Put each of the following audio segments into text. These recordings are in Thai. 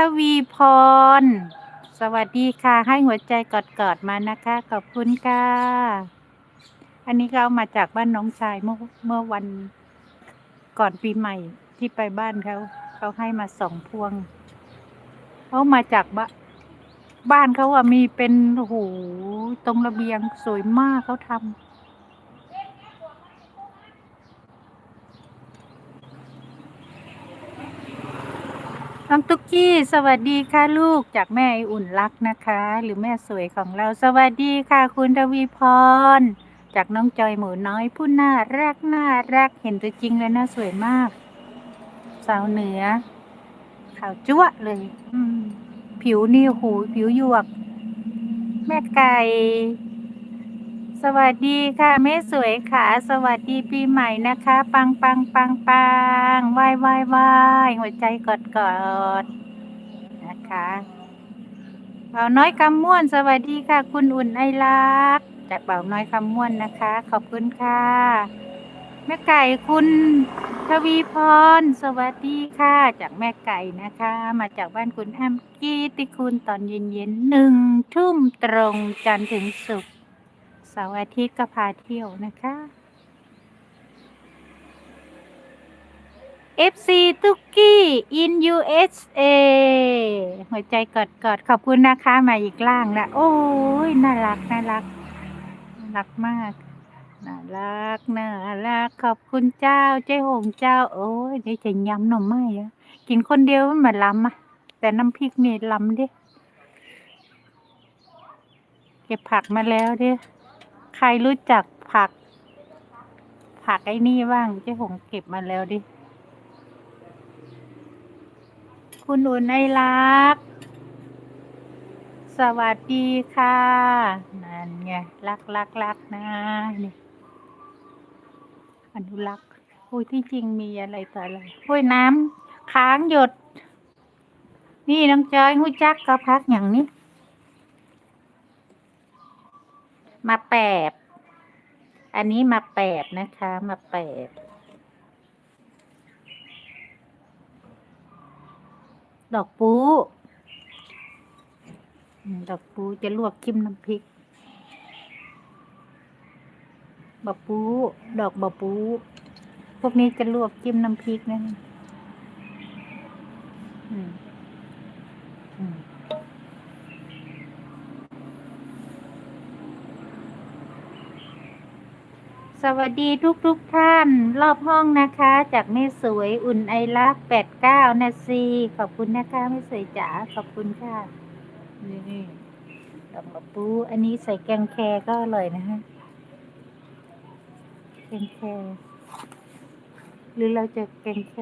ทวีพร สวัสดีค่ะ ให้หัวใจกอดๆมานะคะ ขอบคุณค่ะ อันนี้ก็เอามาจากบ้านน้องชายเมื่อเมื่อวันก่อนปีใหม่ที่ไปบ้านเขาเขาให้มาสองพวงเขามาจากบ้านบ้านเขาอะมีเป็นโอ้โหตรงระเบียงสวยมากเขาทำ น้องตุ๊กกี้ สวัสดีค่ะลูกจากแม่อุ่นรักนะคะ หรือแม่สวยของเราสวัสดีค่ะ คุณทวีพร จากน้องจอยหมูน้อยผู้น่ารักน่ารักเห็นตัวจริงแล้วน่าสวยมาก สาวเหนือขาวจั๊วะเลย อืม ผิวนี่หูผิวหยวก แม่ไก่ สวัสดีค่ะแม่สวยค่ะ สวัสดีปีใหม่นะคะ ปังปังปังปังไหวไหวไหวหัวใจกอดกอดนะคะเบาน้อยคำม่วน สวัสดีค่ะ คุณอุ่นไอรักจากเบาน้อยคำม่วนนะคะ ขอบคุณค่ะแม่ไก่คุณทวีพร สวัสดีค่ะ จากแม่ไก่นะคะ มาจากบ้านคุณแอมกีติคุณตอนเย็นๆหนึ่งทุ่มตรงจันถึงศุกร์ สาร์อาทิตย์ก็พาเที่ยวนะคะ FC ตุกกี้ in USA หัวใจกอดกอดขอบคุณนะคะ มาอีกล่างละโอ้ย น่ารัก น่ารัก น่ารักมาก น่ารัก น่ารัก ขอบคุณเจ้า เจ้หงเจ้า โอ้ยเดี๋ยวจะยำหน่อไม้อะกินคนเดียวมันเหมือนล้ำอะแต่น้ำพริกนี่ล้ำดิ เก็บผักมาแล้วดิ ใครรู้จักผัก ผักไอ้นี่บ้างเจ๊หงเก็บมาแล้วดิ คุณอุ่นไอรัก สวัสดีค่ะ นั่นไง รักรักรักนะนี่อนุรักษ์โอ้ยที่จริงมีอะไรต่ออะไรโอ้ยน้ำค้างหยด นี่น้องจอยหูจักก็พักอย่างนี้ มาแปบอันนี้มาแปบนะคะ มาแปบดอกปูดอกปูจะลวกจิ้มน้ำพริกบะปู ดอกบะปู พวกนี้จะลวกจิ้มน้ำพริกนะอืมอืม สวัสดีทุกทุกๆท่าน รอบห้องนะคะ จากแม่สวยอุ่นไอรักแปดเก้านาซีขอบคุณนะคะแม่สวยจ๋าขอบคุณค่ะนี่ดอกมะปูอันนี้ใส่แกงแคก็อร่อยนะฮะแกงแคหรือเราจะแกงแค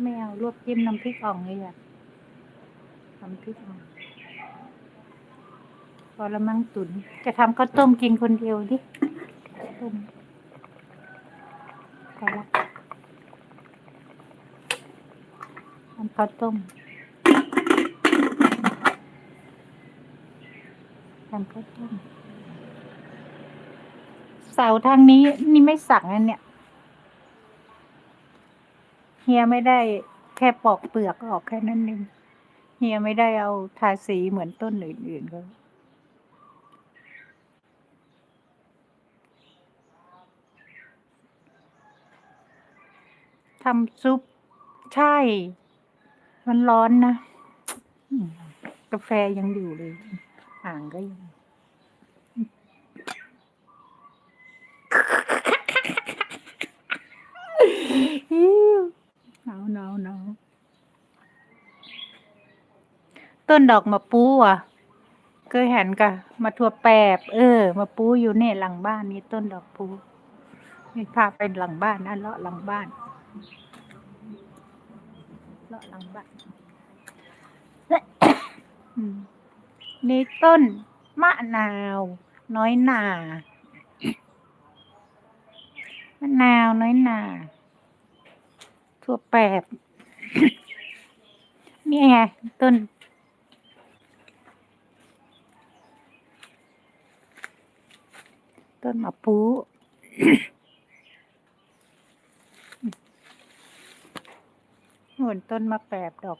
ไม่เอาลวกจิ้มน้ำพริกอ่องเลยอะน้ำพริกอ่องพอละมั่งตุน จะทำข้าวต้มกินคนเดียวดิ มไปละทำข้าวต้มทำข้าวต้มเสาทางนี้นี่ไม่สั่งอันเนี่ย เฮียไม่ได้แค่ปอกเปลือกออกแค่นั้นเองเฮียไม่ได้เอาทาสีเหมือนต้นอื่นๆเขา ทำซุป ใช่ มันร้อนนะ กาแฟยังอยู่เลย อ่างก็ยังหนาวหนาวหนาวต้นดอกมะปูอะ เคยเห็นกะมาทั่วแปบ เออมาปูอยู่เนี่ยหลังบ้านนี้ต้นดอกปูนี่พาไปหลังบ้านนะเลาะหลังบ้าน เลาะหลังบ้านอืมนี่ต้นมะนาว น้อยหนามะนาวน้อยหนาทั่วแปบ นี่ไงต้น ต้นมะปู เห มือนต้นมะแปบดอก